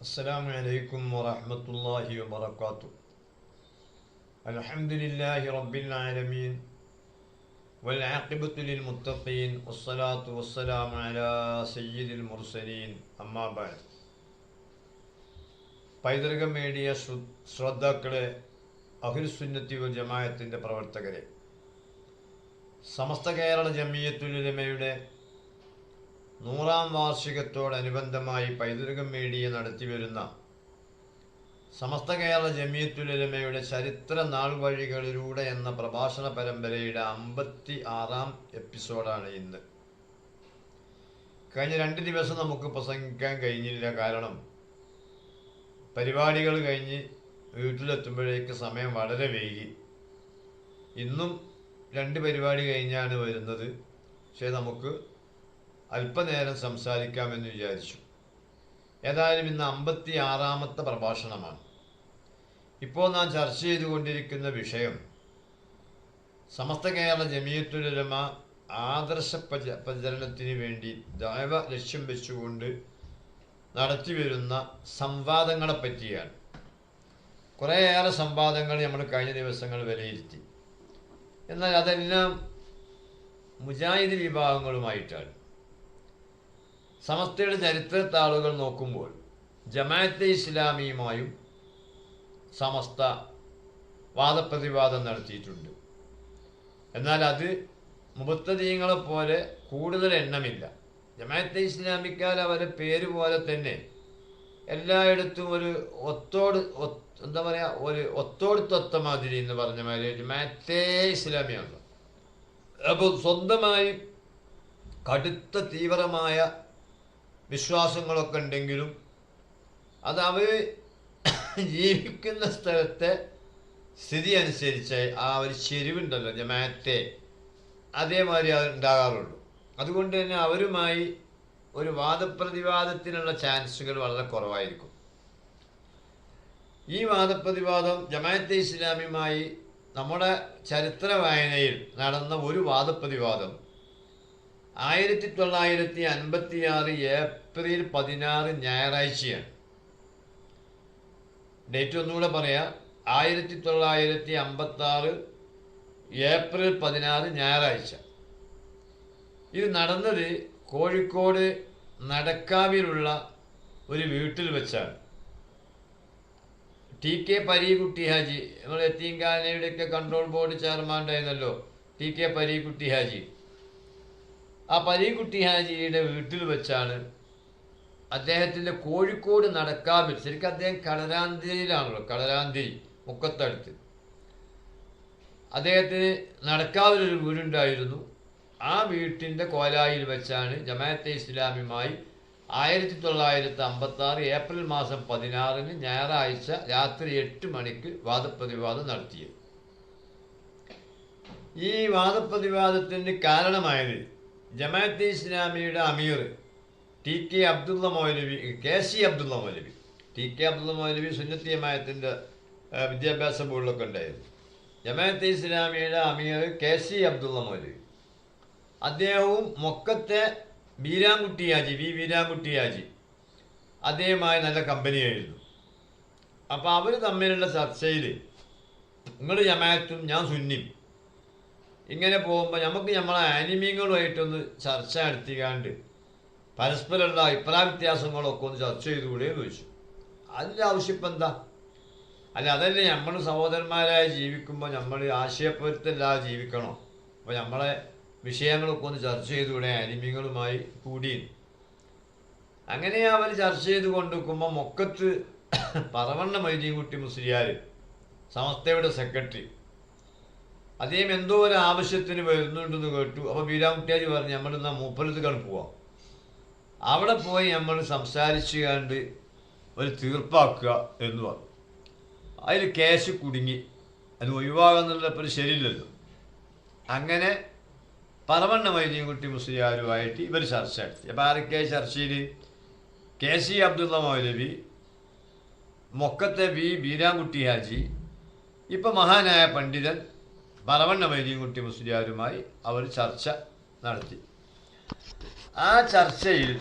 السلام عليكم ورحمة الله وبركاته الحمد لله رب العالمين والعاقبة للمتقين والصلاة والسلام على سيد المرسلين أما بعد പൈതൃക മീഡിയ ശ്രു- ശ്രോതാക്കളെ അഹിർസുന്നത്തി വൽ ജമായത്തിൻ്റെ പ്രവർത്തകരെ സമസ്ത കേരള ജമിയത്തുലമയുടെ നൂറാം വാർഷികത്തോടനുബന്ധമായി പൈതൃകം മീഡിയ നടത്തിവരുന്ന സമസ്ത കേരള ജമിയത്തുലമയുടെ ചരിത്ര നാൾ വഴികളിലൂടെ എന്ന പ്രഭാഷണ പരമ്പരയുടെ അമ്പത്തി ആറാം എപ്പിസോഡാണ് ഇന്ന്. കഴിഞ്ഞ രണ്ട് ദിവസം നമുക്ക് പ്രസംഗിക്കാൻ കഴിഞ്ഞില്ല. കാരണം പരിപാടികൾ കഴിഞ്ഞ് വീട്ടിലെത്തുമ്പോഴേക്ക് സമയം വളരെ വൈകി. ഇന്നും രണ്ട് പരിപാടി കഴിഞ്ഞാണ് വരുന്നത്. പക്ഷേ നമുക്ക് അല്പനേരം സംസാരിക്കാമെന്ന് വിചാരിച്ചു. ഏതായാലും ഇന്ന് അമ്പത്തി ആറാമത്തെ പ്രഭാഷണമാണ്. ഇപ്പോൾ നാം ചർച്ച ചെയ്തുകൊണ്ടിരിക്കുന്ന വിഷയം സമസ്ത കേരള ജമിയത്തുലമ ആദർശ പ്രച പ്രചരണത്തിന് വേണ്ടി ദൈവ ലക്ഷ്യം വെച്ചുകൊണ്ട് നടത്തിവരുന്ന സംവാദങ്ങളെ പറ്റിയാണ്. കുറേയേറെ സംവാദങ്ങൾ നമ്മൾ കഴിഞ്ഞ ദിവസങ്ങൾ വിലയിരുത്തി. എന്നാൽ അതെല്ലാം മുജാഹിദ് വിഭാഗങ്ങളുമായിട്ടാണ്. സമസ്തയുടെ ചരിത്രത്താളുകൾ നോക്കുമ്പോൾ ജമാഅത്തെ ഇസ്ലാമിയുമായും സമസ്ത വാദപ്രതിവാദം നടത്തിയിട്ടുണ്ട്. എന്നാൽ അത് മുബത്തദീങ്ങളെപ്പോലെ കൂടുതൽ എണ്ണമില്ല. ജമാഅത്തെ ഇസ്ലാമിക്കാൽ അവരെ പേര് പോലെ തന്നെ എല്ലായിടത്തും ഒരു ഒത്തോട് എന്താ പറയുക ഒരു ഒത്തോടുത്തൊത്ത മാതിരി എന്ന് പറഞ്ഞ മാതിരി ജമാഅത്തെ ഇസ്ലാമിയാണ്. അപ്പോൾ സ്വന്തമായി കടുത്ത തീവ്രമായ വിശ്വാസങ്ങളൊക്കെ ഉണ്ടെങ്കിലും അത് അവർ ജീവിക്കുന്ന സ്ഥലത്തെ സ്ഥിതി അനുസരിച്ച് ആ ഒരു ചെരിവുണ്ടല്ലോ ജമാഅത്തെ അതേമാതിരി അത് ഉണ്ടാകാറുള്ളൂ. അതുകൊണ്ട് തന്നെ അവരുമായി ഒരു വാദപ്രതിവാദത്തിനുള്ള ചാൻസുകൾ വളരെ കുറവായിരിക്കും. ഈ വാദപ്രതിവാദം ജമാഅത്തെ ഇസ്ലാമിയുമായി നമ്മുടെ ചരിത്ര വായനയിൽ നടന്ന ഒരു വാദപ്രതിവാദം ആയിരത്തി തൊള്ളായിരത്തി അൻപത്തി ആറ് ഏപ്രിൽ പതിനാറ് ഞായറാഴ്ചയാണ്. ഡേറ്റ് ഒന്നുകൂടെ പറയാം. ആയിരത്തി തൊള്ളായിരത്തി അമ്പത്തി ആറ് ഏപ്രിൽ പതിനാറ് ഞായറാഴ്ച. ഇത് നടന്നത് കോഴിക്കോട് നടക്കാവിലുള്ള ഒരു വീട്ടിൽ വെച്ചാണ്. ടി കെ പരീകുട്ടി ഹാജി നമ്മൾ എത്തീങ്കാനയുടെയൊക്കെ കൺട്രോൾ ബോർഡ് ചെയർമാൻ ഉണ്ടായിരുന്നല്ലോ ടി കെ പരീകുട്ടി ഹാജി. ആ പരീകുട്ടി ഹാജിയുടെ വീട്ടിൽ വെച്ചാണ് അദ്ദേഹത്തിന്റെ കോഴിക്കോട് നടക്കാവിൽ ശരിക്കും അദ്ദേഹം കടലാന്തിരിയിലാണല്ലോ കടലാന്തിരി മുക്കത്തടുത്ത്. അദ്ദേഹത്തിന് നടക്കാവിലൊരു വീടുണ്ടായിരുന്നു. ആ വീട്ടിന്റെ കോലായിൽ വെച്ചാണ് ജമാഅത്തെ ഇസ്ലാമിയുമായി ആയിരത്തി തൊള്ളായിരത്തി അമ്പത്തി ആറ് ഏപ്രിൽ മാസം പതിനാറിന് ഞായറാഴ്ച രാത്രി എട്ട് മണിക്ക് വാദപ്രതിവാദം നടത്തിയത്. ഈ വാദപ്രതിവാദത്തിന് കാരണമായത് ജമാഅത്തെ ഇസ്ലാമിയുടെ അമീർ T K Abdulla Maulavi K C Abdulla Maulavi. T K Abdulla Maulavi സുന്നത്തി ജമായത്തിന്റെ വിദ്യാഭ്യാസ ബോർഡിലൊക്കെ ഉണ്ടായിരുന്നു. ജമാഅത്തെ ഇസ്ലാമിയുടെ അമീർ കെ സി അബ്ദുള്ള മൗലവി. അദ്ദേഹവും മൊക്കത്തെ ബീരാൻകുട്ടി ഹാജി വി ബീരാൻകുട്ടി അദ്ദേഹമായി നല്ല കമ്പനിയായിരുന്നു. അപ്പോൾ അവർ തമ്മിലുള്ള ചർച്ചയിൽ നിങ്ങൾ ജമാഅത്തും ഞാൻ സുന്നിയും. ഇങ്ങനെ പോകുമ്പോൾ നമുക്ക് നമ്മളെ ആനിമീങ്ങളുമായിട്ടൊന്ന് ചർച്ച നടത്തിക്കാണ്ട് പരസ്പരമുള്ള അഭിപ്രായ വ്യത്യാസങ്ങളൊക്കെ ഒന്ന് ചർച്ച ചെയ്തുകൂടെ എന്ന് ചോദിച്ചു. അതിന്റെ ആവശ്യം ഇപ്പം എന്താ അല്ല അതല്ലേ നമ്മൾ സഹോദരന്മാരായി ജീവിക്കുമ്പോൾ നമ്മൾ ആശയപ്പൊരുത്തല്ലാതെ ജീവിക്കണം? അപ്പോൾ നമ്മളെ വിഷയങ്ങളൊക്കെ ഒന്ന് ചർച്ച ചെയ്തുകൂടെ അനിമികളുമായി കൂടി. അങ്ങനെ അവർ ചർച്ച ചെയ്ത് കൊണ്ടുവെക്കുമ്പോൾ മൊക്കത്ത് പറവണ്ണ മൈദീൻകുട്ടി മുസ്ലിയാർ സമസ്തയുടെ സെക്രട്ടറി അദ്ദേഹം എന്തോ ഒരു ആവശ്യത്തിന് വരുന്നുണ്ടെന്ന് കേട്ടു. അപ്പോൾ ബീരാമുട്ടിയാജി പറഞ്ഞു നമ്മളിന്ന് മൂപ്പരത്ത് മൂപ്പലത്തുകാണ് പോവാം. അവിടെ പോയി നമ്മൾ സംസാരിച്ചു കണ്ട് ഒരു തീർപ്പാക്കുക എന്ന് പറഞ്ഞു. അതിൽ കേസ് കുടുങ്ങി. അത് ഒഴിവാകുന്നുള്ളപ്പോൾ ശരിയില്ലല്ലോ. അങ്ങനെ പറവണ്ണ മൈദീൻകുട്ടി മുസ്ലിയാരുമായിട്ട് ഇവർ ചർച്ച നടത്തി. അപ്പോൾ ആരൊക്കെ ചർച്ചയിൽ കെ സി അബ്ദുള്ള മൗലവി മൊക്കത്തെ വി ബീരാൻകുട്ടി ഹാജി ഇപ്പം മഹാനായ പണ്ഡിതൻ പറവണ്ണ മൈദീൻകുട്ടി മുസ്ലിയാരുമായി അവർ ചർച്ച നടത്തി. ആ ചർച്ചയിൽ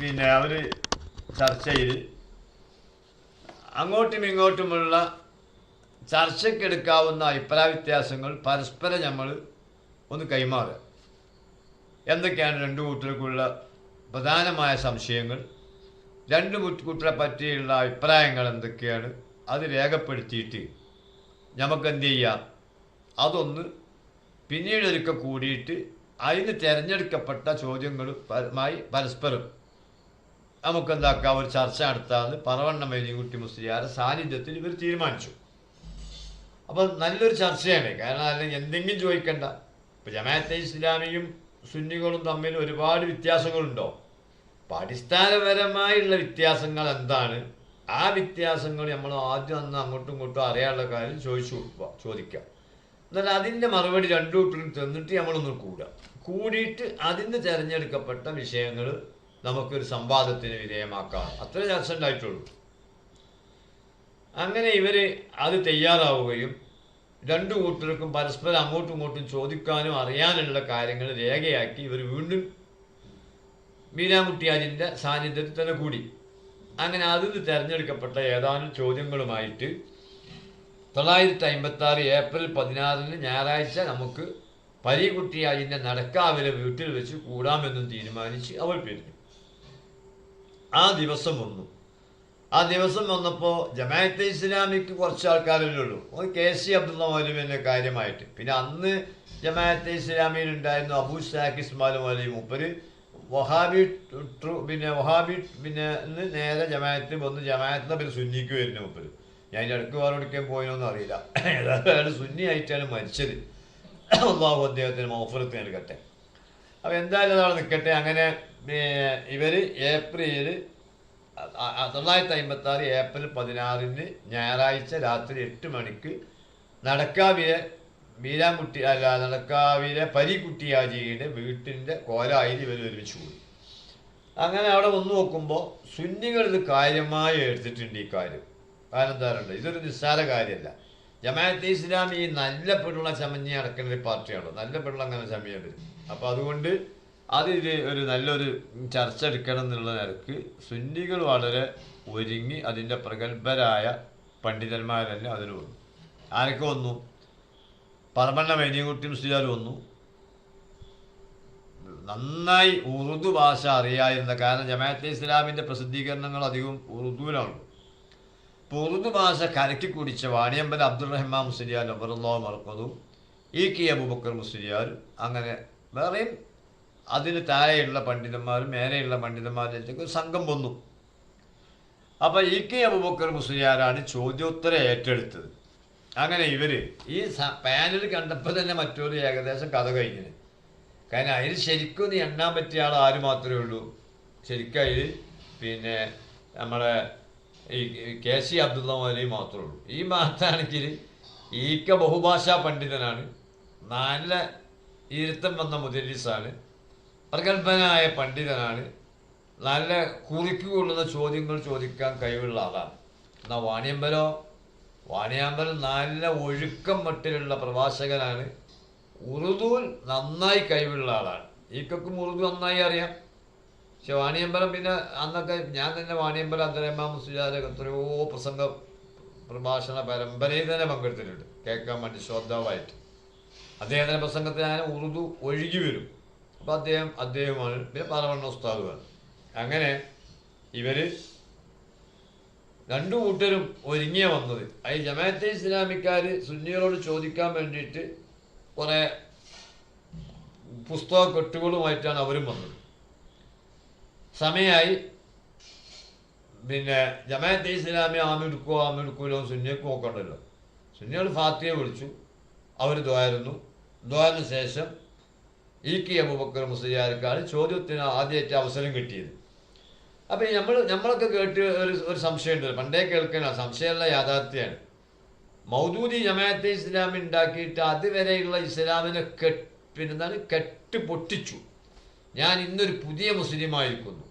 പിന്നെ അവർ ചർച്ചയിൽ അങ്ങോട്ടും ഇങ്ങോട്ടുമുള്ള ചർച്ചയ്ക്കെടുക്കാവുന്ന അഭിപ്രായ വ്യത്യാസങ്ങൾ പരസ്പരം നമ്മൾ ഒന്ന് കൈമാറുക. എന്തൊക്കെയാണ് രണ്ടു കൂട്ടർക്കുള്ള പ്രധാനമായ സംശയങ്ങൾ? രണ്ട് കൂട്ട- കൂട്ടരെ പറ്റിയുള്ള അഭിപ്രായങ്ങൾ എന്തൊക്കെയാണ്? അത് രേഖപ്പെടുത്തിയിട്ട് നമുക്ക് എന്ത് ചെയ്യാം അതൊന്ന് പിന്നീട് കൂടിയിട്ട് അതിന് തിരഞ്ഞെടുക്കപ്പെട്ട ചോദ്യങ്ങളുമായി പരസ്പരം നമുക്കെന്താക്കാം? ഒരു ചർച്ച നടത്താമെന്ന് പറവണ്ണ മേലിക്കുട്ടി മുസ്ലിയാരുടെ സാന്നിധ്യത്തിൽ ഇവർ തീരുമാനിച്ചു. അപ്പോൾ നല്ലൊരു ചർച്ചയാണ്. കാരണം അല്ലെങ്കിൽ എന്തെങ്കിലും ചോദിക്കണ്ട. ഇപ്പം ജമാഅത്തെ ഇസ്ലാമിയും സുന്നികളും തമ്മിൽ ഒരുപാട് വ്യത്യാസങ്ങളുണ്ടോ? അപ്പം അടിസ്ഥാനപരമായുള്ള വ്യത്യാസങ്ങൾ എന്താണ്? ആ വ്യത്യാസങ്ങൾ നമ്മൾ ആദ്യം അന്ന് അങ്ങോട്ടും ഇങ്ങോട്ടും അറിയാനുള്ള കാര്യം ചോദിച്ചു ചോദിക്കാം. എന്നാൽ അതിന്റെ മറുപടി രണ്ടു കൂട്ടരും തന്നിട്ട് നമ്മളൊന്ന് കൂടുക കൂടിയിട്ട് അതിന് തിരഞ്ഞെടുക്കപ്പെട്ട വിഷയങ്ങൾ നമുക്കൊരു സംവാദത്തിന് വിധേയമാക്കാം. അത്ര ചർച്ച ഉണ്ടായിട്ടുള്ളൂ അങ്ങനെ ഇവർ അത് തയ്യാറാവുകയും രണ്ടു കൂട്ടർക്കും പരസ്പരം അങ്ങോട്ടും ഇങ്ങോട്ടും ചോദിക്കാനും അറിയാനുള്ള കാര്യങ്ങൾ രേഖയാക്കി ഇവർ വീണ്ടും മീരാമുട്ടിയാജിന്റെ സാന്നിധ്യത്തിൽ തന്നെ കൂടി. അങ്ങനെ അതിൽ തിരഞ്ഞെടുക്കപ്പെട്ട ഏതാനും ചോദ്യങ്ങളുമായിട്ട് തൊള്ളായിരത്തി അമ്പത്തി ആറ് ഏപ്രിൽ പതിനാറിന് ഞായറാഴ്ച നമുക്ക് പരീകുട്ടിയാജിന്റെ നടക്കാവിലെ വീട്ടിൽ വെച്ച് കൂടാമെന്നും തീരുമാനിച്ച് അവൾ പിരിഞ്ഞു ആ ദിവസം വന്നു. ആ ദിവസം വന്നപ്പോൾ ജമാഅത്തെ ഇസ്ലാമിക്ക് കുറച്ച് ആൾക്കാരല്ലേ ഉള്ളൂ. കെ സി അബ്ദുള്ള മൗലവിന്റെ കാര്യമായിട്ട്. പിന്നെ അന്ന് ജമാഅത്തെ ഇസ്ലാമിയിൽ ഉണ്ടായിരുന്നു അബൂ സാഖ് ഇസ്മാൽ മൗലവി മൂപ്പര് വഹാബി ട്രൂ പിന്നെ വഹാബി പിന്നെ നേരെ ജമാഅത്തിൽ വന്ന് ജമാഅത്തിനെ പിന്നെ സുന്നിക്ക് വരുന്നു മൂപ്പര്. ഞാൻ അതിന്റെ ഇടയ്ക്ക് വേറെ എവിടേക്കും പോയെന്നൊന്നും അറിയില്ല. ഏതായാലും സുന്നി ആയിട്ടാണ് മരിച്ചത്. അള്ളാഹു അദ്ദേഹത്തിന് മൗഫറത്ത് നൽകട്ടെ. അപ്പോൾ എന്തായാലും അതവിടെ നിൽക്കട്ടെ അങ്ങനെ ഇവർ ഏപ്രിൽ തൊള്ളായിരത്തി അമ്പത്തി ആറ് ഏപ്രിൽ പതിനാറിന് ഞായറാഴ്ച രാത്രി എട്ട് മണിക്ക് നടക്കാവിലെ മീരാൻകുട്ടി അല്ല നടക്കാവിലെ പരിക്കുട്ടിയാജിയുടെ വീട്ടിന്റെ കോലായിൽ ഇവർ ഒരുമിച്ച് കൂടി. അങ്ങനെ അവിടെ വന്നു നോക്കുമ്പോൾ സുന്നികൾ ഇത് കാര്യമായി എടുത്തിട്ടുണ്ട് ഈ കാര്യം. കാരണം ഇതൊരു നിസ്സാര കാര്യമല്ല ജമാഅത്ത് ഇസ്ലാമി നല്ല പെടുള്ള ചമഞ്ഞി അടക്കുന്ന ഒരു പാർട്ടിയാണ് നല്ല പെടുള്ള അങ്ങനെ ചമയുണ്ട് അപ്പോൾ അതുകൊണ്ട് അത് ഇത് ഒരു നല്ലൊരു ചർച്ച എടുക്കണം എന്നുള്ള നിരക്ക് സുന്നികൾ വളരെ ഒരുങ്ങി അതിന്റെ പ്രഗത്ഭരായ പണ്ഡിതന്മാർ അതിന് വന്നു. ആരൊക്കെ വന്നു? പറമണ്ണ മേനിയൻകുട്ടി മുസ്ലിയാർ വന്നു. നന്നായി ഉറുദു ഭാഷ അറിയായിരുന്ന കാരണം ജമാഅത്തെ ഇസ്ലാമിന്റെ പ്രസിദ്ധീകരണങ്ങൾ അധികം ഉറുദുവിലാണ്. ഉറുദു കരക്കി കുടിച്ച വാണിയമ്പല അബ്ദുൾ റഹ്മാൻ മുസ്ലിയാർ നബറുല്ലാ മറക്കതും ഇ കെ അബുബക്കർ മുസ്ലിയാർ അങ്ങനെ വേറെയും അതിന് താഴെയുള്ള പണ്ഡിതന്മാരും മേലെയുള്ള പണ്ഡിതന്മാരിലേക്ക് ഒരു സംഘം വന്നു. അപ്പോൾ ഇ കെ അബുബക്കർ മുസ്ലിയാരാണ് ചോദ്യോത്തരം ഏറ്റെടുത്തത്. അങ്ങനെ ഇവർ ഈ പാനൽ കണ്ടപ്പോൾ തന്നെ മറ്റൊരു ഏകദേശം കഥ കഴിഞ്ഞത് കാരണം അതിൽ ശരിക്കും എണ്ണാൻ പറ്റിയ ആൾ ആര് മാത്രമേ ഉള്ളൂ? ശരിക്കും അതിൽ പിന്നെ നമ്മുടെ ഈ കെ സി അബ്ദുള്ള മൗലവി മാത്രമേ ഉള്ളൂ. ഈ മാത്രമാണെങ്കിൽ ഈക്ക ബഹുഭാഷാ പണ്ഡിതനാണ്. നല്ല ഇരുത്തം വന്ന മുദരീസാണ്. പ്രഗത്ഭനായ പണ്ഡിതനാണ്. നല്ല കുറിക്ക് കൊള്ളുന്ന ചോദ്യങ്ങൾ ചോദിക്കാൻ കഴിവുള്ള ആളാണ്. എന്നാൽ വാണിയമ്പലോ? വാണിയമ്പലം നല്ല ഒഴുക്കം മട്ടിലുള്ള പ്രഭാഷകനാണ്. ഉറുദുവിൽ നന്നായി കഴിവുള്ള ആളാണ്. ഈക്കും ഉറുദു നന്നായി അറിയാം. പക്ഷെ വാണിയമ്പലം പിന്നെ അന്നൊക്കെ ഞാൻ തന്നെ വാണിയമ്പലം അന്തരമ്മ മുസ്ലിയാരൊക്കെ എത്രയോ പ്രസംഗ പ്രഭാഷണ പരമ്പരയിൽ തന്നെ പങ്കെടുത്തിട്ടുണ്ട്. കേൾക്കാൻ വേണ്ടി ശ്രദ്ധാവായിട്ട്. അദ്ദേഹത്തിന്റെ പ്രസംഗത്തിൽ ഞാൻ ഉറുദു ഒഴുകി വരും. അപ്പോൾ അദ്ദേഹം അദ്ദേഹമാണ് പിന്നെ പലവണ്ണ ഉസ്താദുമാണ്. അങ്ങനെ ഇവർ രണ്ടു കൂട്ടരും ഒരുങ്ങിയ വന്നത്. അതിൽ ജമാഅത്തെ ഇസ്ലാമിക്കാർ സുന്നികളോട് ചോദിക്കാൻ വേണ്ടിയിട്ട് കുറേ പുസ്തക കെട്ടുകളുമായിട്ടാണ് അവരും വന്നത്. സമയമായി പിന്നെ ജമാഅത്തെ ഇസ്ലാമി ആമെടുക്കോ ആമെടുക്കൂലോ സുന്നിയൊക്കെ നോക്കണ്ടല്ലോ. സുന്നികൾ ഫാത്തിയെ വിളിച്ചു. അവർ ദ്വായിരുന്നു ദ്വാരന് ശേഷം ഇ കെ അബുബക്കർ മുസ്ലിയാർക്കാണ് ചോദ്യത്തിന് ആദ്യമായിട്ട് അവസരം കിട്ടിയത്. അപ്പം നമ്മൾ നമ്മളൊക്കെ കേട്ട് ഒരു ഒരു സംശയമുണ്ട് പണ്ടേ കേൾക്കാനാണ് സംശയമുള്ള യാഥാർത്ഥ്യമാണ്. മൗദൂദി ജമാഅത്തെ ഇസ്ലാമി ഉണ്ടാക്കിയിട്ട് അതുവരെയുള്ള ഇസ്ലാമിനെ കെട്ട് പിന്നെന്താണ് കെട്ട് പൊട്ടിച്ചു. ഞാൻ ഇന്നൊരു പുതിയ മുസ്ലിമായിരിക്കുന്നു.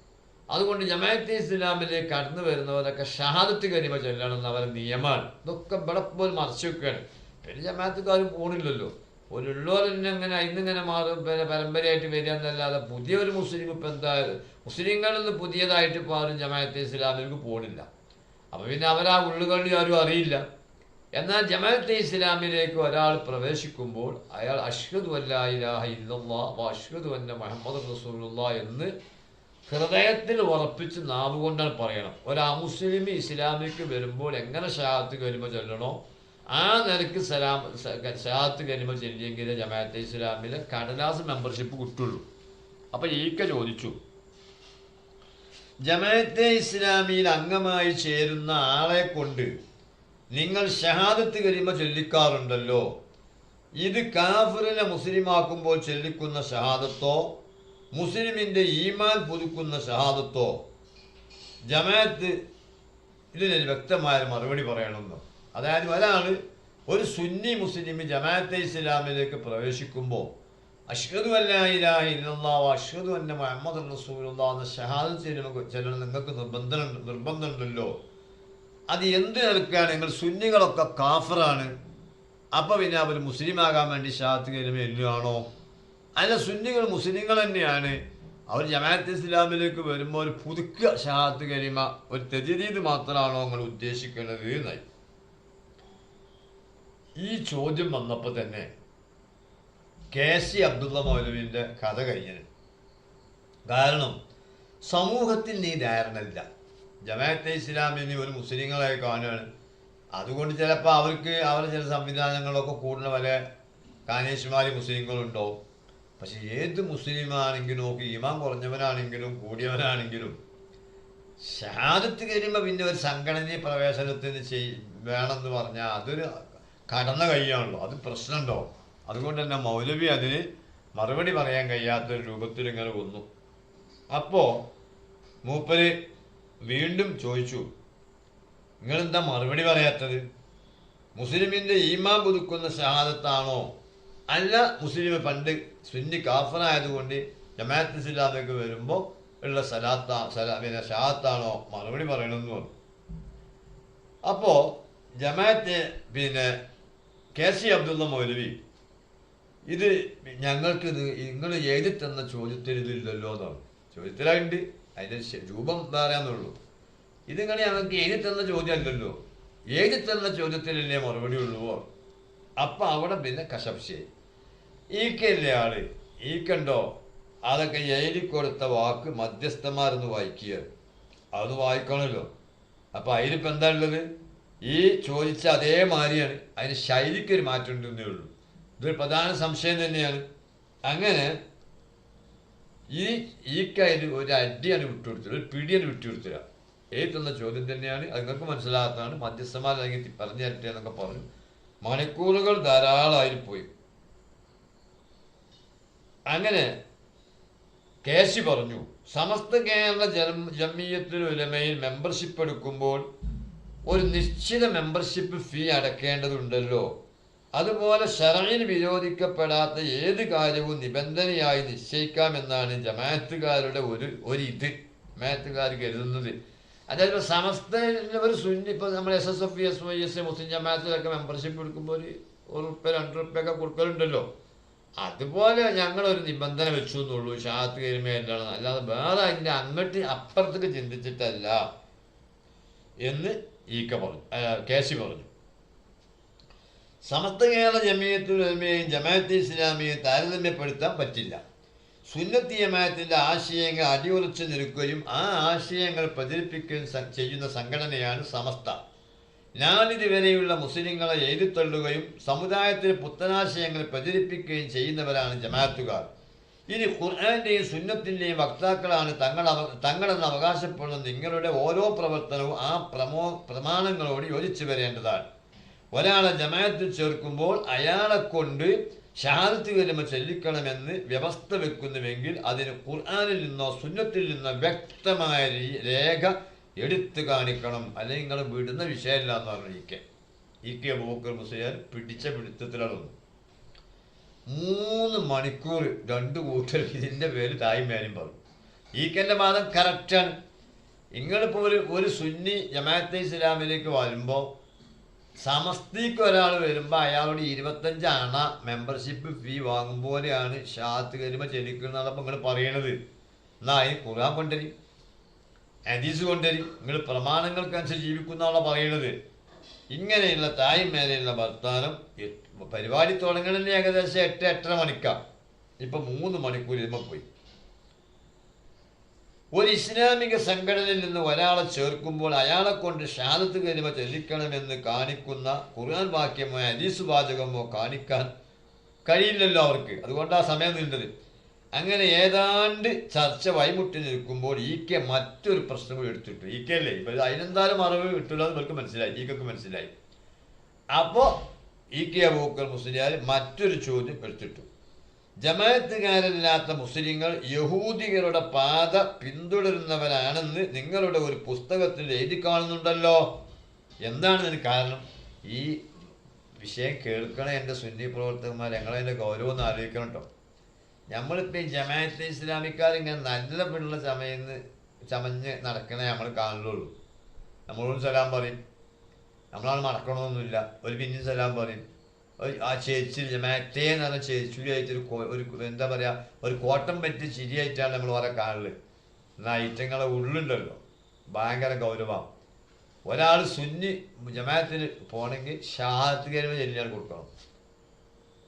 അതുകൊണ്ട് ജമാഅത്തെ ഇസ്ലാമിലേക്ക് കടന്നു വരുന്നവരൊക്കെ ഷഹാദത്ത് കരിമ ചൊല്ലണമെന്ന് അവരുടെ നിയമമാണ്. ഇതൊക്കെ ഇവിടെ പോലും മറച്ചു വെക്കുകയാണ്. പിന്നെ ജമാഅത്തുകാരും പോണില്ലല്ലോ. ഒരുള്ളവർ തന്നെ അങ്ങനെ ഇന്നിങ്ങനെ മാറും പിന്നെ പരമ്പരയായിട്ട് വരിക എന്നല്ലാതെ പുതിയൊരു മുസ്ലിം ഇപ്പം എന്താ മുസ്ലിങ്ങളിൽ നിന്ന് പുതിയതായിട്ട് ഇപ്പോൾ ആരും ജമാഅത്തെ ഇസ്ലാമിലേക്ക് പോണില്ല. അപ്പോൾ പിന്നെ അവരാ ഉള്ളുകളിൽ ആരും അറിയില്ല. എന്നാൽ ജമാഅത്തെ ഇസ്ലാമിലേക്ക് ഒരാൾ പ്രവേശിക്കുമ്പോൾ അയാൾ അഷ്ഹദു അല്ലാ ഇലാഹ ഇല്ലല്ലാ അഷ്ഹദു അന്ന മുഹമ്മദ് റസൂലുള്ള എന്ന് ഹൃദയത്തിൽ ഉറപ്പിച്ച് നാവ് കൊണ്ടാണ് പറയണം. ഒരു അമുസ്ലിം ഇസ്ലാമിക്ക് വരുമ്പോൾ എങ്ങനെ ഷഹാത്ത് കരിമ ചൊല്ലണോ ആ നിലയ്ക്ക് സലാം ഷഹാത്ത് കരിമ ചൊല്ലിയെങ്കിലേ ജമാഅത്തെ ഇസ്ലാമിൽ കടലാസ് മെമ്പർഷിപ്പ് കിട്ടുള്ളൂ. അപ്പം ഈക്ക ചോദിച്ചു ജമാഅത്തെ ഇസ്ലാമിയിൽ അംഗമായി ചേരുന്ന ആളെ കൊണ്ട് നിങ്ങൾ ഷഹാദത്ത് കരിമ ചൊല്ലിക്കാറുണ്ടല്ലോ? ഇത് കാഫിറിനെ മുസ്ലിമാക്കുമ്പോൾ ചൊല്ലിക്കുന്ന ഷഹാദത്തോ മുസ്ലിമിന്റെ ഈമാൻ പുതുക്കുന്ന ഷഹാദത്തോ ജമാഅത്ത് ഇതിനൊരു വ്യക്തമായ മറുപടി പറയണമെന്ന്? അതായത് ഒരാൾ ഒരു സുന്നി മുസ്ലിം ജമാഅത്തെ ഇസ്ലാമിലേക്ക് പ്രവേശിക്കുമ്പോൾ അഷ്ഹദു അല്ലാ ഇലാഹ ഇല്ലല്ലാഹു അഷ്ഹദു അന്ന മുഹമ്മദ് റസൂലുള്ള എന്ന ഷഹാദത്ത് നിങ്ങൾക്ക് നിർബന്ധം നിർബന്ധമുണ്ടല്ലോ. അത് എന്ത് നിൽക്കുകയാണ് നിങ്ങൾ സുന്നികളൊക്കെ കാഫറാണ്. അപ്പോൾ പിന്നെ അവർ മുസ്ലിമാകാൻ വേണ്ടി ഷഹാത്ത് കരുമ എല്ലുകയാണോ അല്ല സുന്നികൾ മുസ്ലിങ്ങൾ തന്നെയാണ്. അവർ ജമാഅത്ത് ഇസ്ലാമിലേക്ക് വരുമ്പോൾ ഒരു പുതുക്കുക ഷഹാത്ത് കരിമ ഒരു തെജരീത് മാത്രമാണോ നിങ്ങൾ ഉദ്ദേശിക്കുന്നത് എന്നായി. ഈ ചോദ്യം വന്നപ്പോൾ തന്നെ കെ സി അബ്ദുള്ള മൗലവിന്റെ കഥ കഴിഞ്ഞത് കാരണം സമൂഹത്തിൽ നീ ധാരണയില്ല ജമാഅത്തെ ഇസ്ലാമിന് ഒരു മുസ്ലിങ്ങളെ കാണുകയാണ് അതുകൊണ്ട് ചിലപ്പോൾ അവർക്ക് അവരുടെ ചില സംവിധാനങ്ങളൊക്കെ കൂടുന്ന പല കാനേശ്മാരി മുസ്ലിങ്ങളുണ്ടാവും പക്ഷെ ഏത് മുസ്ലിമാണെങ്കിലും നോക്കി ഇമാൻ കുറഞ്ഞവനാണെങ്കിലും കൂടിയവനാണെങ്കിലും ഷഹാദത്ത് കഴിയുമ്പോൾ പിന്നെ ഒരു സംഘടനയെ പ്രവേശനത്തിന് ചെയ് വേണമെന്ന് പറഞ്ഞാൽ അതൊരു കടന്ന കൈയാണല്ലോ. അത് പ്രശ്നമുണ്ടോ? അതുകൊണ്ട് തന്നെ മൗലവി അതിന് മറുപടി പറയാൻ കഴിയാത്തൊരു രൂപത്തിൽ ഇങ്ങനെ വന്നു. അപ്പോൾ മൂപ്പര് വീണ്ടും ചോദിച്ചു നിങ്ങളെന്താ മറുപടി പറയാത്തത്? മുസ്ലിമിന്റെ ഈമാ പുതുക്കുന്ന ഷഹാദത്താണോ അല്ല മുസ്ലിം പണ്ട് സുന്നി കാഫറായതുകൊണ്ട് ജമാഅത്ത് ഇസ്ലാമിലേക്ക് വരുമ്പോൾ ഉള്ള സലാത്ത സലാ പിന്നെ ഷാത്താണോ മറുപടി പറയണമെന്ന് പറഞ്ഞു. അപ്പോൾ ജമാഅത്ത് പിന്നെ കെ സി അബ്ദുള്ള മൗലവി ഇത് ഞങ്ങൾക്ക് നിങ്ങൾ എഴുതി തന്ന ഇതില്ലല്ലോ എന്നാണ് ചോദ്യത്തിലുണ്ട് അതിന്റെ രൂപം രൂപം ഇത് നിങ്ങൾ ഞങ്ങൾക്ക് എഴുതി തന്ന ചോദ്യമല്ലല്ലോ. എഴുതി തന്ന ചോദ്യത്തിലല്ലേ മറുപടി ഉള്ളുവോ അപ്പം അവിടെ പിന്നെ കശപ്ശയായി ഈക്കല്ലേ ആൾ? കണ്ടോ അതൊക്കെ എഴുതി കൊടുത്ത വാക്ക് മധ്യസ്ഥന്മാരെന്ന് വായിക്കുക. അത് വായിക്കണമല്ലോ അപ്പം അതിലിപ്പോൾ എന്താ ഉള്ളത്? ഈ ചോദിച്ച അതേമാതിരിയാണ് അതിന് ശൈലിക്ക് ഒരു മാറ്റം ഉണ്ടെന്നേ ഉള്ളൂ. ഇതൊരു പ്രധാന സംശയം തന്നെയാണ്. അങ്ങനെ ഈ ഈ കയ്യിൽ ഒരു അടിയാണ് വിട്ടുകൊടുത്തത്. ഒരു പിടിയാണ് വിട്ടുകൊടുത്തില്ല ഏറ്റുന്ന ചോദ്യം തന്നെയാണ്. നിങ്ങൾക്ക് മനസ്സിലാകാത്തതാണ്. മധ്യസ്ഥമാരെങ്കിൽ പറഞ്ഞു തരട്ടെ എന്നൊക്കെ പറഞ്ഞു. മണിക്കൂറുകൾ ധാരാളമായി പോയി അങ്ങനെ കേശി പറഞ്ഞു സമസ്ത കേരള ജനം ജമ്മിയത്തിൽ ഉലമയിൽ മെമ്പർഷിപ്പ് എടുക്കുമ്പോൾ ഒരു നിശ്ചിത മെമ്പർഷിപ്പ് ഫീ അടക്കേണ്ടതുണ്ടല്ലോ. അതുപോലെ ഷറയിൽ വിരോധിക്കപ്പെടാത്ത ഏത് കാര്യവും നിബന്ധനയായി നിശ്ചയിക്കാമെന്നാണ് ജമാഅത്തുകാരുടെ ഒരു ഒരു ഇത് ജമാഅത്തുകാർ കരുതുന്നത്. അതായത് ഇപ്പോൾ സമസ്ത ഒരു സുന്നി ഇപ്പോൾ നമ്മൾ S S F S Y S Muslim ജമാഅത്തിലൊക്കെ membership എടുക്കുമ്പോൾ ഒരു ഒരു റുപ്യ രണ്ട് റുപ്യ കൊടുക്കലുണ്ടല്ലോ. അതുപോലെ ഞങ്ങൾ ഒരു നിബന്ധന വെച്ചു എന്നുള്ളൂ ഷാത്ത് കരിമയല്ലാണ് അല്ലാതെ വേറെ അതിന്റെ അങ്ങോട്ട് അപ്പുറത്തേക്ക് ചിന്തിച്ചിട്ടല്ല എന്ന് ഈക്ക പറഞ്ഞു കേശി പറഞ്ഞു. സമസ്ത കേരള ജമീയത്തുൽ ജമാഅത്ത് ഇസ്ലാമിയെയും താരതമ്യപ്പെടുത്താൻ പറ്റില്ല. സുന്നത്തി ജമാഅത്തിന്റെ ആശയങ്ങൾ അടിയുറച്ചു നിൽക്കുകയും ആ ആശയങ്ങൾ പ്രചരിപ്പിക്കുകയും ചെയ്യുന്ന സംഘടനയാണ് സമസ്ത. നാളിതുവരെയുള്ള മുസ്ലിങ്ങളെ എഴുതിത്തള്ളുകയും സമുദായത്തിൽ പുത്തനാശയങ്ങൾ പ്രചരിപ്പിക്കുകയും ചെയ്യുന്നവരാണ് ജമാഅത്തുകാർ. ഇനി ഖുർആാന്റെയും സുന്നത്തിന്റെയും വക്താക്കളാണ് തങ്ങൾ തങ്ങളെന്ന് അവകാശപ്പെടുന്ന നിങ്ങളുടെ ഓരോ പ്രവർത്തനവും ആ പ്രമോ പ്രമാണങ്ങളോട് യോജിച്ചു വരേണ്ടതാണ്. ഒരാളെ ജമാഅത്തിൽ ചേർക്കുമ്പോൾ അയാളെ കൊണ്ട് ഷഹാദത്ത് കലിമ ചൊല്ലിക്കണമെന്ന് വ്യവസ്ഥ വെക്കുന്നുവെങ്കിൽ അതിന് ഖുർആാനിൽ നിന്നോ സുന്നത്തിൽ നിന്നോ വ്യക്തമായ രേഖ എടുത്തു കാണിക്കണം. അല്ലെങ്കിൽ നിങ്ങൾ വിടുന്ന വിഷയമല്ല എന്ന് പറഞ്ഞു ഇക്കെ ബൂക്കർ മുസ്ലിയാർ പിടിച്ച പിടുത്തത്തിലാണ് മൂന്ന് മണിക്കൂർ രണ്ട് കൂട്ടർ ഇതിന്റെ പേര് തായ്മേനും പറഞ്ഞു. ഈക്കന്റെ വാദം കറക്റ്റാണ് നിങ്ങളിപ്പോൾ ഒരു ഒരു സുന്നി ജമാഅത്തെ ഇസ്ലാമിലേക്ക് വരുമ്പോൾ സമസ്തിക്ക് ഒരാൾ വരുമ്പോൾ അയാളോട് ഇരുപത്തഞ്ച് അണ മെമ്പർഷിപ്പ് ഫീ വാങ്ങും പോലെയാണ് ഷാത്ത് കരിമ ചെലിക്കുന്നതാണ് അപ്പം നിങ്ങൾ പറയണത്. എന്നാ അതിന് കുറാൻ കൊണ്ടുവരും ഹദീസ് കൊണ്ടുവരും നിങ്ങൾ പ്രമാണങ്ങൾക്കനുസരിച്ച് ജീവിക്കുന്നതാണ് പറയുന്നത് ഇങ്ങനെയുള്ള തായും മേലെയുള്ള വർത്താനം എട്ട് പരിപാടി തുടങ്ങണമെങ്കിൽ ഏകദേശം എട്ട് എട്ടര മണിക്കാണ് ഇപ്പം മൂന്ന് മണിക്കൂർ ഇരുമ്പോൾ പോയി. ഒരു ഇസ്ലാമിക സംഘടനയിൽ നിന്ന് ഒരാളെ ചേർക്കുമ്പോൾ അയാളെ കൊണ്ട് ഷാദത്ത് കരിമ ചൊല്ലിക്കണമെന്ന് കാണിക്കുന്ന ഖുർആൻ വാക്യമോ ഹദീസ് വാചകമോ കാണിക്കാൻ കഴിയില്ലല്ലോ അവർക്ക്. അതുകൊണ്ടാണ് സമയം നീണ്ടത്. അങ്ങനെ ഏതാണ്ട് ചർച്ച വൈമുട്ടി നിൽക്കുമ്പോൾ ഈ കെ മറ്റൊരു പ്രശ്നം കൂടി എടുത്തിട്ടു. ഈ കെ അല്ലേ ഇപ്പൊ അതിനെന്തായാലും അറിവ് കിട്ടില്ല ഇവർക്ക് മനസ്സിലായി. ഈക്കൊക്കെ മനസ്സിലായി. അപ്പോൾ ഈ കെ അബൂക്കർ മുസ്ലിയാർ മറ്റൊരു ചോദ്യം എടുത്തിട്ടു. ജമാഅത്തുകാരല്ലാത്ത മുസ്ലിങ്ങൾ യഹൂദികളുടെ പാത പിന്തുടരുന്നവരാണെന്ന് നിങ്ങളുടെ ഒരു പുസ്തകത്തിൽ എഴുതി കാണുന്നുണ്ടല്ലോ. എന്താണ് ഇതിന് കാരണം? ഈ വിഷയം കേൾക്കണേ എന്റെ സുന്നി പ്രവർത്തകന്മാർ ഞങ്ങളതിന്റെ ഗൗരവം ഒന്ന് ആലോചിക്കണം കേട്ടോ നമ്മളിപ്പോൾ ഈ ജമാഅത്തെ ഇസ്ലാമിക്കാർ ഇങ്ങനെ നല്ല പിള്ള ചമയെന്ന് ചമഞ്ഞ് നടക്കണേ നമ്മൾ കാണുള്ളൂ. നമ്മളോട് സലാം പറയും. നമ്മളാണ് മടക്കണമെന്നൊന്നുമില്ല ഒരു പിന്നെയും സലാം പറയും. ആ ചേച്ചി ജമാഅത്തെ എന്ന് പറഞ്ഞ ചേച്ചുരിയായിട്ട് ഒരു എന്താ പറയുക ഒരു കോട്ടം പറ്റി ചിരിയായിട്ടാണ് നമ്മൾ ഓരോ കാണൽ. എന്നാൽ ഐറ്റങ്ങളെ ഉള്ളുണ്ടല്ലോ. ഭയങ്കര ഗൗരവം. ഒരാൾ സുന്നി ജമാഅത്തിന് പോകണമെങ്കിൽ ഷഹാദത്ത് കരിമ ചെല്ലിയാൽ കൊടുക്കണം.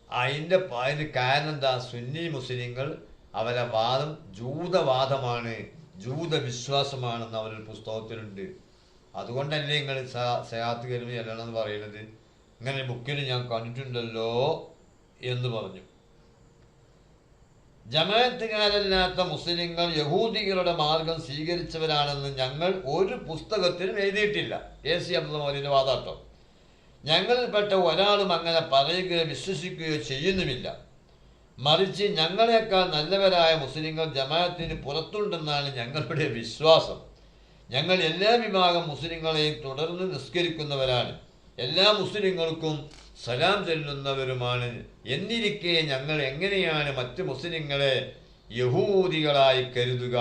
അതിന്റെ അതിന് കാരണം എന്താ? സുന്നി മുസ്ലിങ്ങൾ അവരെ വാദം ജൂതവാദമാണ് ജൂത വിശ്വാസമാണെന്ന് അവരൊരു പുസ്തകത്തിലുണ്ട്. അതുകൊണ്ടല്ലേ നിങ്ങൾ സയാത്ത് കരുമി അല്ലെന്ന് പറയുന്നത് ഇങ്ങനെ ബുക്കിൽ ഞാൻ കണ്ടിട്ടുണ്ടല്ലോ എന്ന് പറഞ്ഞു. ജമാഅത്തുകാരല്ലാത്ത മുസ്ലിങ്ങൾ യഹൂദികളുടെ മാർഗം സ്വീകരിച്ചവരാണെന്ന് ഞങ്ങൾ ഒരു പുസ്തകത്തിലും എഴുതിയിട്ടില്ല. എ സി അബ്ദുൽ മൗലിന്റെ വാദാട്ടം ഞങ്ങളിൽപ്പെട്ട ഒരാളും അങ്ങനെ പറയുകയോ വിശ്വസിക്കുകയോ ചെയ്യുന്നുമില്ല. മറിച്ച് ഞങ്ങളെക്കാൾ നല്ലവരായ മുസ്ലിങ്ങൾ ജമാഅത്തിന് പുറത്തുണ്ടെന്നാണ് ഞങ്ങളുടെ വിശ്വാസം. ഞങ്ങൾ എല്ലാ വിഭാഗം മുസ്ലിങ്ങളെയും തുടർന്ന് നിസ്കരിക്കുന്നവരാണ്. എല്ലാ മുസ്ലിങ്ങൾക്കും സലാം ചെല്ലുന്നവരുമാണ്. എന്നിരിക്കെ ഞങ്ങൾ എങ്ങനെയാണ് മറ്റ് മുസ്ലിങ്ങളെ യഹൂദികളായി കരുതുക?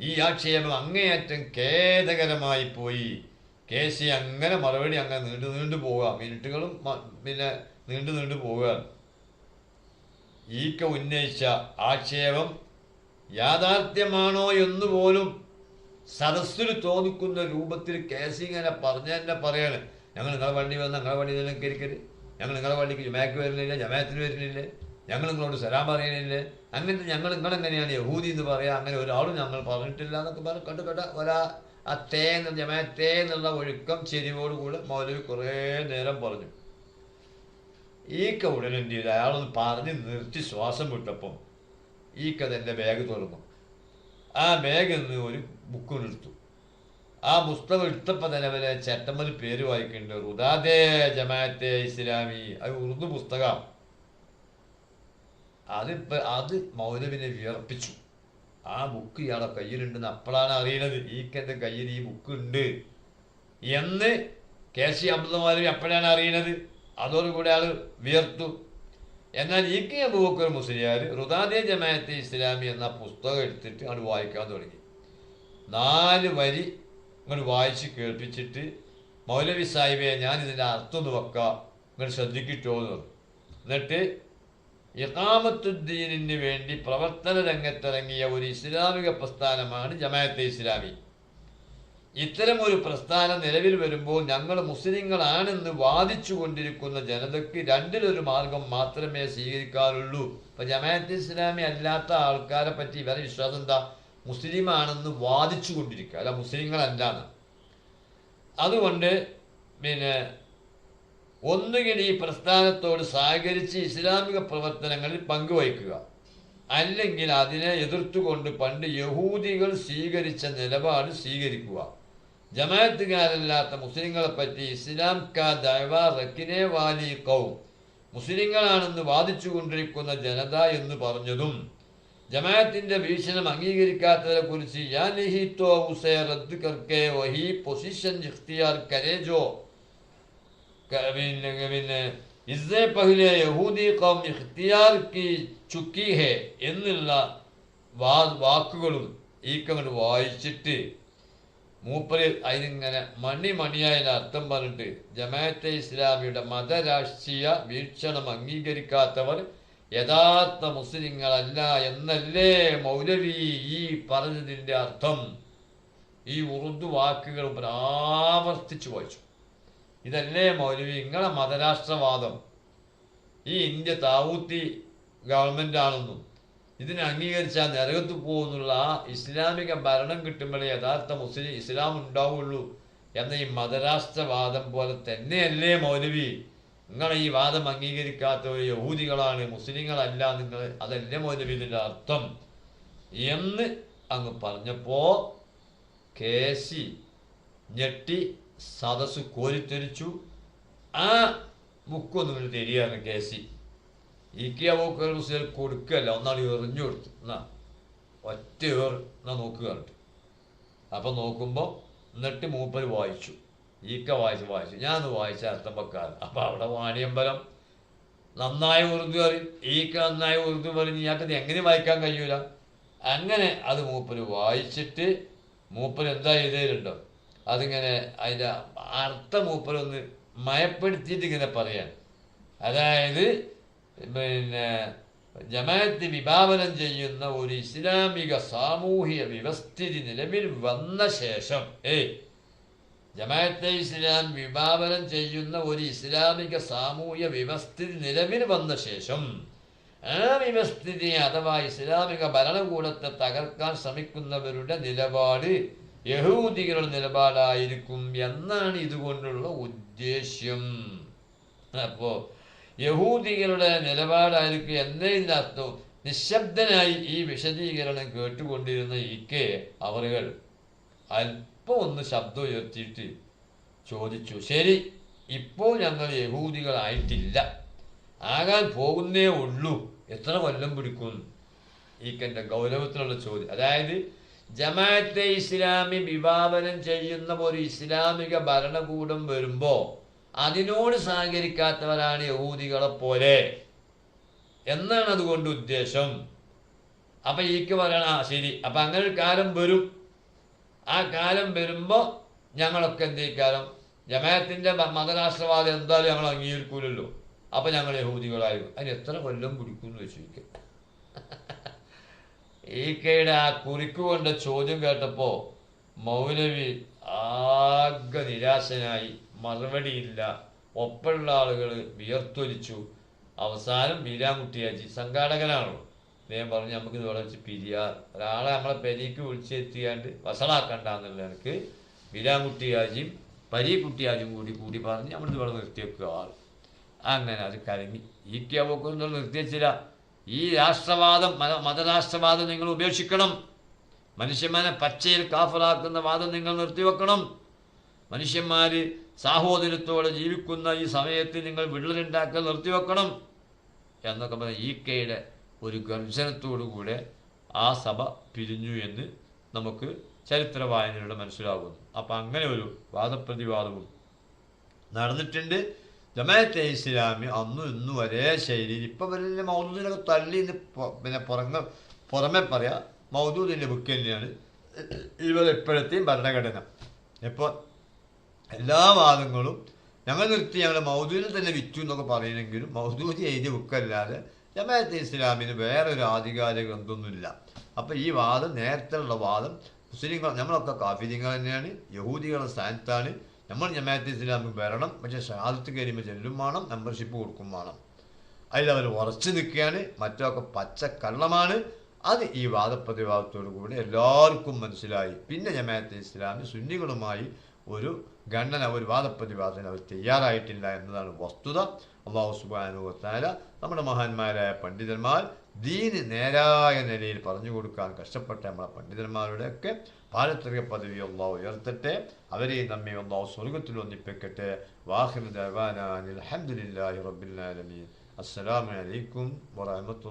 ഈ ആക്ഷേപം അങ്ങേയറ്റം ഖേദകരമായി പോയി. കേസി അങ്ങനെ മറുപടി അങ്ങനെ നീണ്ടു നീണ്ടു പോവുക. മിനിറ്റുകളും പിന്നെ നീണ്ടു നീണ്ടു പോവുക ഈക്ക ഉന്നയിച്ച ആക്ഷേപം യാഥാർത്ഥ്യമാണോ എന്ന് പോലും സദസ്സിൽ തോന്നിക്കുന്ന രൂപത്തിൽ കെ സി ഇങ്ങനെ പറഞ്ഞ തന്നെ പറയാണ്. ഞങ്ങൾ നിങ്ങളെ വണ്ടി വന്ന നിങ്ങളെ വണ്ടി തന്നെ കയറിക്കരുത് ഞങ്ങൾ നിങ്ങളെ വണ്ടിക്ക് ജമാക്ക് വരുന്നില്ല ജമാത്തിന് വരുന്നില്ലേ. ഞങ്ങൾ നിങ്ങളോട് സലാം പറയുന്നില്ല. അങ്ങനത്തെ ഞങ്ങൾ നിങ്ങളെങ്ങനെയാണ് യഹൂദി എന്ന് പറയാം? അങ്ങനെ ഒരാളും ഞങ്ങൾ പറഞ്ഞിട്ടില്ല എന്നൊക്കെ പറഞ്ഞു കണ്ടു കേട്ട ഒരാ ആ തേ എന്ന തേ എന്നുള്ള ഒഴുക്കം ചെരിവോടുകൂടി മൗലവി കുറേ നേരം പറഞ്ഞു. ഈക്ക ഉടനെ എന്ത് ചെയ്തു? അയാളൊന്ന് പറഞ്ഞ് നിർത്തി ശ്വാസം വിട്ടപ്പം ഈക്ക എന്റെ ബാഗ് തുറന്നു. ആ ബാഗ് നിന്ന് ഒരു ബുക്ക് എടുത്തു. ആ പുസ്തകം എടുത്തപ്പോൾ തന്നെ അവരെ ചേട്ടമ്മൽ പേര് വായിക്കുന്നുണ്ട്. റുദാദേ ജമാഅത്തെ ഇസ്ലാമി. അത് ഉറുദു പുസ്തകം. അതിപ്പോൾ അത് മൗലവിനെ വിയർപ്പിച്ചു. ആ ബുക്ക് ഇയാളെ കയ്യിലുണ്ടെന്ന് അപ്പോഴാണ് അറിയണത്. ഈക്കെന്റെ കയ്യിൽ ഈ ബുക്ക് ഉണ്ട്. എന്ന് കെ സി അമൃതമാരി അപ്പോഴാണ് അറിയണത്. അതോടുകൂടി ആൾ വിയർത്തു. എന്നാൽ ഈ കെ അബൂബക്കർ മുസ്ലിയാർ റുദാദേ ജമാഅത്തെ ഇസ്ലാമി എന്ന പുസ്തകം എടുത്തിട്ട് അങ്ങോട്ട് വായിക്കാൻ തുടങ്ങി. നാല് വരി ഇങ്ങോട്ട് വായിച്ച് കേൾപ്പിച്ചിട്ട് മൗലവി സാഹിബെ ഞാൻ ഇതിന്റെ അർത്ഥം ഒന്ന് വെക്കാം. ഇങ്ങോട്ട് ശ്രദ്ധിക്കിട്ടോ എന്ന് എന്നിട്ട് ഇഖാമത്തുദ്ദീനിന് വേണ്ടി പ്രവർത്തന രംഗത്തിറങ്ങിയ ഒരു ഇസ്ലാമിക പ്രസ്ഥാനമാണ് ജമാഅത്തെ ഇസ്ലാമി. ഇത്തരം ഒരു പ്രസ്ഥാനം നിലവിൽ വരുമ്പോൾ ഞങ്ങൾ മുസ്ലിങ്ങളാണെന്ന് വാദിച്ചു കൊണ്ടിരിക്കുന്ന ജനതയ്ക്ക് രണ്ടിലൊരു മാർഗം മാത്രമേ സ്വീകരിക്കാറുള്ളൂ. ഇപ്പം ജമാഅത്ത് ഇസ്ലാമി അല്ലാത്ത ആൾക്കാരെ പറ്റി ഇവരെ വിശ്വാസം എന്താ? മുസ്ലിമാണെന്ന് വാദിച്ചു കൊണ്ടിരിക്കുക. അല്ല മുസ്ലിങ്ങളല്ലാന്ന്. അതുകൊണ്ട് പിന്നെ ഒന്നുകിൽ ഈ പ്രസ്ഥാനത്തോട് സഹകരിച്ച് ഇസ്ലാമിക പ്രവർത്തനങ്ങളിൽ പങ്കുവയ്ക്കുക അല്ലെങ്കിൽ അതിനെ എതിർത്തുകൊണ്ട് പണ്ട് യഹൂദികൾ സ്വീകരിച്ച നിലപാട് സ്വീകരിക്കുക. ജമാഅത്തുകാരല്ലാത്ത മുസ്ലിങ്ങളെ പറ്റി ഇസ്ലാം കാ ദൈവ റക്കിനെ വാലി കൗം മുസ്ലിങ്ങളാണെന്ന് വാദിച്ചു കൊണ്ടിരിക്കുന്ന ജനത എന്ന് പറഞ്ഞതും ജമാഅത്തിന്റെ ഭീഷണം അംഗീകരിക്കാത്തതിനെ കുറിച്ച് യാ നിഹിത്തോ ഉസേ റദ്ദ് കർക്കേ വഹി പൊസിഷൻ ഇഖ്തിയാർ കരേജോ പിന്നെ പിന്നെ ഇസ്സെ പഹ്ലെ യഹൂദി കൗം ഇഖ്തിയാർ കി ചുക്കി ഹെ എന്നുള്ള വാ വാക്കുകളും ഈ കവൻ വായിച്ചിട്ട് മൂപ്പരിൽ അതിനിങ്ങനെ മണി മണിയായ അർത്ഥം പറഞ്ഞിട്ട് ജമാഅത്തെ ഇസ്ലാമിയുടെ മതരാഷ്ട്രീയ വീക്ഷണം അംഗീകരിക്കാത്തവർ യഥാർത്ഥ മുസ്ലിങ്ങളല്ല എന്നല്ലേ മൗലവി ഈ പറഞ്ഞതിന്റെ അർത്ഥം. ഈ ഉറുദു വാക്കുകൾ ആവർത്തിച്ചു വായിച്ചു. ഇതല്ലേ മൗലവി? നിങ്ങളെ മതരാഷ്ട്രവാദം. ഈ ഇന്ത്യ താവൂത്തി ഗവൺമെന്റ് ആണെന്നും ഇതിനെ അംഗീകരിച്ചാൽ നരകത്ത് പോകുന്നുള്ള ഇസ്ലാമിക ഭരണം കിട്ടുമ്പോഴേ യഥാർത്ഥ മുസ്ലിം ഇസ്ലാം ഉണ്ടാവുള്ളൂ എന്ന ഈ മതരാഷ്ട്രവാദം പോലെ തന്നെയല്ലേ മൗലവി? നിങ്ങൾ ഈ വാദം അംഗീകരിക്കാത്തവർ യഹൂദികളാണ് മുസ്ലിങ്ങളല്ല നിങ്ങൾ. അതല്ലേ മൗലവി ഇതിന്റെ അർത്ഥം? എന്ന് അങ്ങ് പറഞ്ഞപ്പോൾ കേസി ഞെട്ടി സദസ് കോരിത്തെരിച്ചു ആ ഇങ്ങനെ തരികയാണ് കെ സി ബുക്കുകൾ മുസ്ലിം കൊടുക്കല്ല. ഒന്നാണ് എറിഞ്ഞു കൊടുത്തു. എന്നാ ഒറ്റ ഏർ എന്നാ നോക്കുക കണ്ടു അപ്പൊ നോക്കുമ്പോൾ എന്നിട്ട് മൂപ്പർ വായിച്ചു. ഈക്ക വായിച്ച് വായിച്ചു. ഞാൻ വായിച്ച അർത്ഥം വെക്കാറ് അപ്പൊ അവിടെ വാണിയമ്പലം നന്നായി ഉറുദു അറിയും ഈക്ക നന്നായി ഉറുദു പറഞ്ഞ് ഇയാൾക്ക് എങ്ങനെ വായിക്കാൻ കഴിയൂല? അങ്ങനെ അത് മൂപ്പര് വായിച്ചിട്ട് മൂപ്പര് എന്താ ചെയ്തേലുണ്ടോ അതിങ്ങനെ അതിന്റെ അർത്ഥം മൂപ്പരൊന്ന് മയപ്പെടുത്തിയിട്ട് ഇങ്ങനെ പറയാൻ അതായത് പിന്നെ ജമാഅത്ത് വിഭാവനം ചെയ്യുന്ന ഒരു ഇസ്ലാമിക സാമൂഹിക വ്യവസ്ഥിതി നിലവിൽ വന്ന ശേഷം ഏയ് ജമാഅത്തെ ഇസ്ലാം വിഭാവനം ചെയ്യുന്ന ഒരു ഇസ്ലാമിക സാമൂഹിക വ്യവസ്ഥിതി നിലവിൽ വന്ന ശേഷം ആ വ്യവസ്ഥിതിയെ അഥവാ ഇസ്ലാമിക ഭരണകൂടത്തെ തകർക്കാൻ ശ്രമിക്കുന്നവരുടെ നിലപാട് യഹൂദികളുടെ നിലപാടായിരിക്കും എന്നാണ് ഇതുകൊണ്ടുള്ള ഉദ്ദേശ്യം. അപ്പോൾ യഹൂദികളുടെ നിലപാടായിരിക്കും എന്നതിന്റെ അർത്ഥം നിശബ്ദനായി ഈ വിശദീകരണം കേട്ടുകൊണ്ടിരുന്ന ഇക്കെ അവറുകൾ അല്പം ഒന്ന് ശബ്ദം ഉയർത്തിയിട്ട് ചോദിച്ചു ശരി ഇപ്പോൾ ഞങ്ങൾ യഹൂദികളായിട്ടില്ല. ആകാൻ പോകുന്നേ ഉള്ളൂ. എത്ര കൊല്ലം പിടിക്കും? ഈക്കന്റെ ഗൗരവത്തിലുള്ള ചോദ്യം. അതായത് ജമാഅത്തെ ഇസ്ലാമി വിഭാവനം ചെയ്യുന്ന ഒരു ഇസ്ലാമിക ഭരണകൂടം വരുമ്പോൾ അതിനോട് സഹകരിക്കാത്തവരാണ് യഹൂദികളെ പോലെ. എന്നാണ് അതുകൊണ്ട് ഉദ്ദേശം. അപ്പൊ ഈക്ക് പറയണ ആ ശരി. അപ്പൊ അങ്ങനെ ഒരു കാലം വരും. ആ കാലം വരുമ്പോൾ ഞങ്ങളൊക്കെ എന്ത് കാലം ജമാഅത്തിന്റെ മ- മതരാഷ്ട്രവാദം എന്തായാലും ഞങ്ങൾ അംഗീകരിക്കൂലല്ലോ. അപ്പൊ ഞങ്ങൾ യഹൂദികളായിരുന്നു അതിന് എത്ര കൊല്ലം പിടിക്കും എന്ന് വെച്ചു ഈക്കയുടെ ആ കുറിക്ക് ചോദ്യം കേട്ടപ്പോ മൗലവി ആകെ നിരാശനായി മറുപടിയില്ല. ഒപ്പമുള്ള ആളുകൾ വിയർത്തൊലിച്ചു. അവസാനം വീരാൻകുട്ടിയാച്ചി സംഘാടകനാണല്ലോ അദ്ദേഹം പറഞ്ഞു നമുക്ക് ഇത് വെച്ച് പിരിയാ. ഒരാളെ നമ്മളെ പെരീക്ക് വിളിച്ചെത്തിയാണ്ട് വസളാക്കണ്ടെന്നുള്ള എനിക്ക് വീരാൻകുട്ടിയാജിയും പരീക്കുട്ടിയാജിയും കൂടി കൂടി പറഞ്ഞ് നമ്മളിത് ഇവിടെ നിർത്തിവെക്കുക. ആൾ അങ്ങനെ അത് കരങ്ങി ഈ കേവക്കൊന്നും നിർത്തിവെച്ചില്ല. ഈ രാഷ്ട്രവാദം മത മതരാഷ്ട്രവാദം നിങ്ങൾ ഉപേക്ഷിക്കണം. മനുഷ്യന്മാരെ പച്ചയിൽ കാഫറാക്കുന്ന വാദം നിങ്ങൾ നിർത്തിവെക്കണം. മനുഷ്യന്മാർ സാഹോദര്യത്തോടെ ജീവിക്കുന്ന ഈ സമയത്ത് നിങ്ങൾ വിള്ളലുണ്ടാക്കൽ നിർത്തിവെക്കണം. എന്നൊക്കെ പറഞ്ഞ ഈ കെയുടെ ഒരു ഗർജനത്തോടുകൂടെ ആ സഭ പിരിഞ്ഞു എന്ന് നമുക്ക് ചരിത്ര വായനയിലൂടെ മനസ്സിലാകുന്നു. അപ്പം അങ്ങനെ ഒരു വാദപ്രതിവാദവും നടന്നിട്ടുണ്ട്. ജമാഅത്തെ ഇസ്ലാമി അന്നും ഇന്നും ഒരേ ശൈലിയിൽ ഇപ്പം വലിയ മൗദൂദിനൊക്കെ തള്ളി ഇന്ന് പിന്നെ പുറങ്ങ പുറമെ പറയാം. മൗദൂദിന്റെ ബുക്ക് തന്നെയാണ്. ഇവർ ഇപ്പോഴത്തെയും ഭരണഘടന. ഇപ്പോൾ എല്ലാ വാദങ്ങളും ഞങ്ങൾ നിർത്തി ഞങ്ങൾ മൗദൂദിനെ തന്നെ വിറ്റു എന്നൊക്കെ പറയണമെങ്കിലും മൗദൂദി എഴുതിയ ബുക്കല്ലാതെ ജമാഅത്തെ ഇസ്ലാമിന് വേറൊരു ആധികാര ഗ്രന്ഥമൊന്നുമില്ല. അപ്പോൾ ഈ വാദം നേരത്തെയുള്ള വാദം മുസ്ലിങ്ങൾ നമ്മളൊക്കെ കാഫിരിങ്ങൾ തന്നെയാണ് യഹൂദികളുടെ സ്ഥാനത്താണ്. നമ്മൾ ജമാഅത്തെ ഇസ്ലാമിൽ വരണം പക്ഷേ ഷഹാദത്ത് കരിമ ചെല്ലും വേണം മെമ്പർഷിപ്പ് കൊടുക്കും വേണം. അതിലവർ ഉറച്ചു നിൽക്കുകയാണ് മറ്റൊക്കെ പച്ച കള്ളമാണ് അത് ഈ വാദപ്രതിവാദത്തോടു കൂടി എല്ലാവർക്കും മനസ്സിലായി. പിന്നെ ജമാഅത്തെ ഇസ്ലാമി സുന്നികളുമായി ഒരു ഖണ്ഡന ഒരു വാദപ്രതിവാദത്തിന് അവർ തയ്യാറായിട്ടില്ല എന്നതാണ് വസ്തുത. അള്ളാഹു സുബാനുവത്താല നമ്മുടെ മഹാന്മാരായ പണ്ഡിതന്മാർ ദീന് നേരായ നിലയിൽ പറഞ്ഞു കൊടുക്കാൻ കഷ്ടപ്പെട്ട നമ്മളെ പണ്ഡിതന്മാരുടെയൊക്കെ പാരത്രിക പദവി അള്ളാഹു ഉയർത്തട്ടെ അവരെയും നമ്മെ അള്ളാഹു സ്വർഗത്തിൽ ഒന്നിപ്പിക്കട്ടെ. വാഹിർ ദവാനാൻ അലഹമുല്ലാഹി റബ്ബിൽ ആലമീൻ. അസ്സലാമു അലൈക്കും വറഹ്മത്തുള്ളാഹി